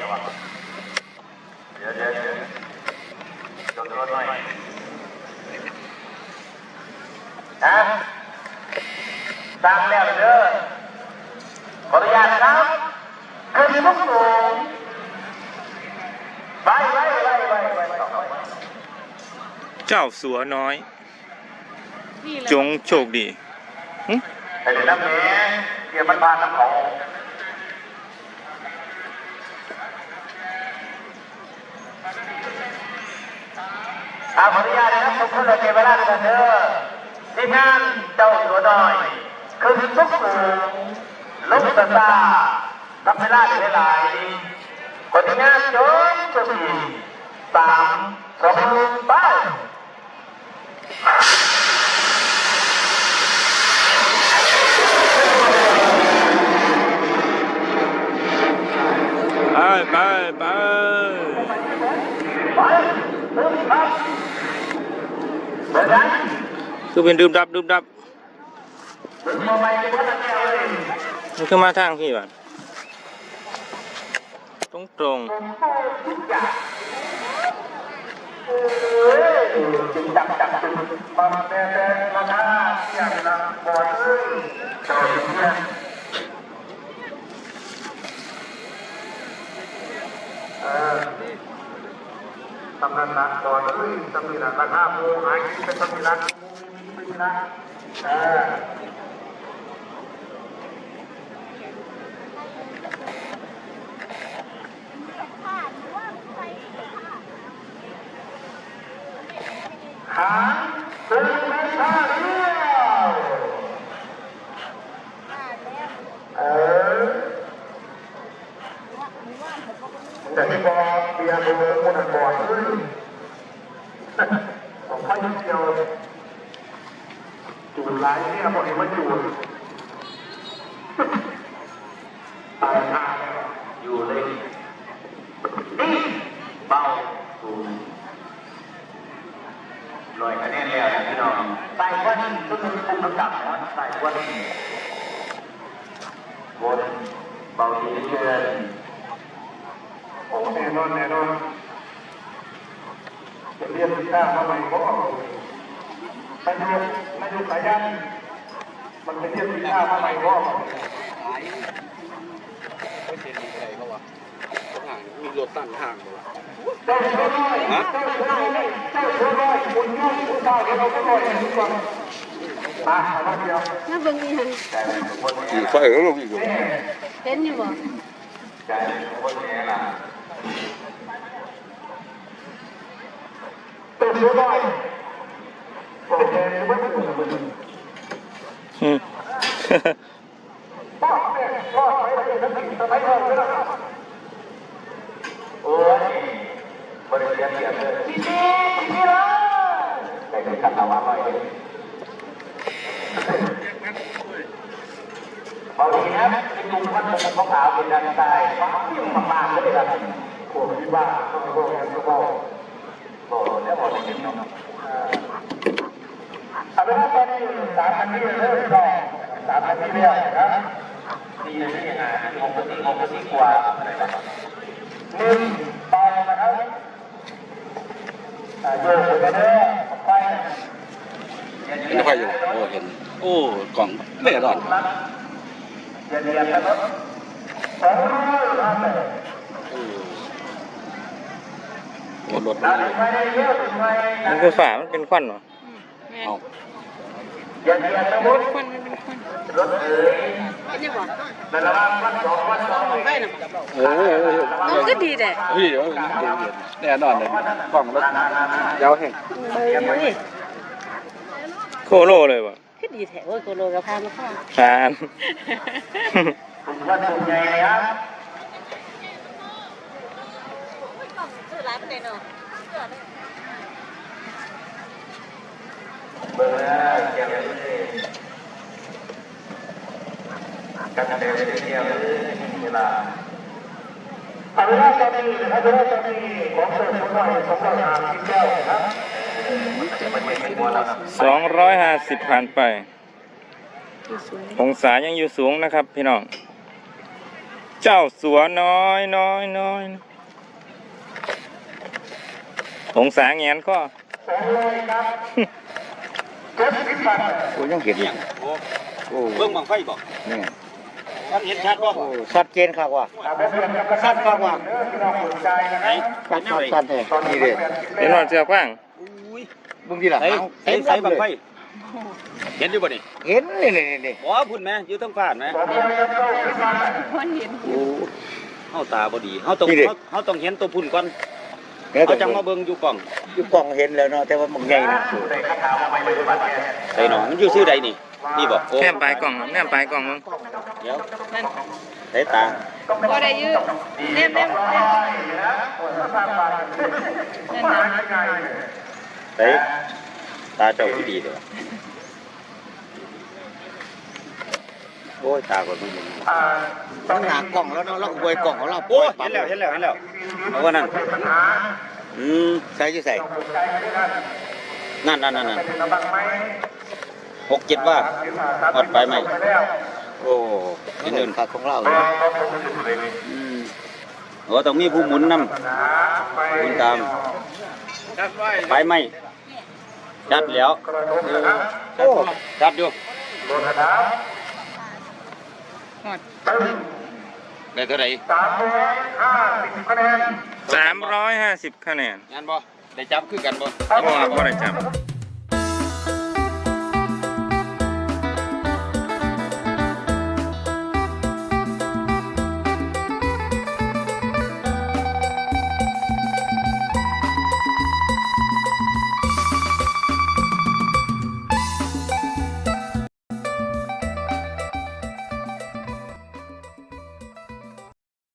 các bạn yes yes yes chọn luôn này à sang leo nữa có thời gian lắm cứ đi lúc ngủ bay bay bay bay bay chào súa nói chúng chụp đi. ไอ้เด็กนั่นเองเกี่ยวมันบ้านน้ำของ อาขออนุญาตนะครับทุกคนเราเก็บเวลาชเด้อทีมงานเจ้าหัวน้อยคือทุกสูงลุกตาตาทำเวลาได้หลายคนที่งานจนจุดสามสองหนึ่งไปไปไปไป ไปตึ้งครับเดินกัน คือเป็นดื่มดับดื่มดับตึ้งมาใหม่ในวันนี้เลยมันคือมาทางพี่บ่ะตรงตรงทุกอย่างเอ้ยจึงจับจับจึงมาแม่แม่ราคาอย่างลตำนานนักบ่อยเลยตำนานราคาโมหายเป็นตำนานไม่ นะหางตึงไม่ท่าเดียวเออแต่ที่บอเบียร์โบมันอันบ่อยเฮ้ยสองพันเดียว จูดหลายเนี่ยบอกเห็นว่าจูดตายห่าแล้วอยู่เลยนี่เบาสูงลอยคะแนนแล้วนะพี่น้องใส่วันก็คือคุมกำกับนะใส่วันบนเบาดีเกินโอ้แน่นอนแน่นอนจะเรียนที่ข้ามาใหม่ก็ ไม่ดูไม่ดูสายันมันไปเรียนที่ข้ามาใหม่ก็มีรถตั้งทางบ่วะเจ้าเชื่อน้อยเจ้าเชื่อน้อยเจ้าเชื่อน้อยคุณยุ่งคุณเจ้าเดี๋ยวเราก็ลอยทุกวันมาเอามาเดียวน่าเบิ่งอีหยังใจเป็นคนขี่ไฟของเราอีกอยู่เห็นอยู่บ่ใจเป็นคนแน่ล่ะตัวเชื่อน้อยโอเห่วงมันๆอืมป้าแม่ป้าไปเลยนักสิ่งสมัยก่อนก็แล้วโอ้ย บริเวณเดียวเลยที่นี่ที่นี่ละแต่ก็ขัดเอาไว้บางทีนะเป็นลุงพันธุ์ของขาวเป็นดันตายฟ้าเปี่ยมมาเลยล่ะโอ้ยบ้าต้องไปบอกกันก็บอกบอกแล้วบอกจริงเนาะเอาเป็นว่าตอนนี้ สามพันที่เริ่มก่อนสามพันที่เรียกนะดีเลยที่หาที่องค์ปฏิองค์ปฏิกว่าอะไรบ้างหนึ่งเบานะครับอ่าโยกไปเด้อไปเห็นไฟอยู่โอ้เห็น โอ้กล่องแน่นอนอย่าเรียนนะครับสองร้อยห้าสิบเออโอ้รถถ้าถึงไม่ได้เยอะถึงไม่มันคือฝามันเป็นควันเหรอแม่นเอาอย่าเรียนนะมุดควันมันเป็นควันรถเอ๋ยนอยู่นระว่างวันสองวันสองไปน่ะโอ้โหมันก็ดีแต่เฮ้ยเห็นแน่นอนเลยกล่องรถยาวแห่งโคโลเลยบ่คือดีแท้โอ้ยโกโลกับพามาพ่อทานผมว่าถูกไงครับซื้อหลายปานเนาะเบอร์ แล้วเกี่ยวเลยกันเดียวเดียวเลยเวลาเอาเวลาจะมีอาเวลาจะมีของเสมคนหน่อยสองร้อยห้าสิบแก้วครับมันะสองร้อยห้าสิบผ่านไป องศายังอยู่สูงนะครับ พี่น้อง เจ้าสัวน้อยน้อยน้อยองศาแงนก็ โอ้ยังเห็นเนี่ยโอ้โอ้เบิ่งบังไฟบ่นี่ท่านเห็นชัดบ่โอ้ชัดเจนครับว่าชัดครับว่าไหนชัดชัดชัดเลยนี่เด้เห็นว่าเสือกว้างอุ้ยเบึงที่ละใส่ใส่ใส่บังไฟเห็นอยู่บ่นี่เห็นนี่นี่นี่นี่บ่พุ่นแม่อยู่ทั้งฟ้านแม่มันเห็นโอ้เฮาตาบ่ดีเฮาต้องนี่ดิเฮาเฮาต้องเห็นตัวพุ่นก่อนแล้ว เฮาจังมาเบิ่งอยู่กล่องอยู่กล่องเห็นแล้วเนาะแต่ว่ามันใหญ่นะใส่หนอมันอยู่ซื่อใดนี่นี่บ่โอ้แนมปลายกล่องแนมปลายกล่องมึงเดี๋ยวใส่ตาบ่ได้ยืดเนมเนมเนมนั่นนะใส่ตาเจ้าที่ดีเด้อโอ้ยตาก็บ่ดีต้องหากล่องแล้วเนาะเราก็บวยกล่องของเราโอ้ยเห็นแล้วเห็นแล้วเห็นแล้วเอาว่านั่นอืมใส่จะใส่นั่นนั่นนั่นนั่นหกเจ็ดว่าหดไปไหมโอ้นี่ยเงิเงินนผักของเราเนี่ยอืมโอ้ต้องมีผู้หมุนนำหมุนตามไปไหมจัดแล้วโอ้จัดอยู่ ได้เท่าไหร่สามร้อยห้าสิบคะแนนงานบ่ได้จับคือกันบ่เพราะว่าบ่ได้จับ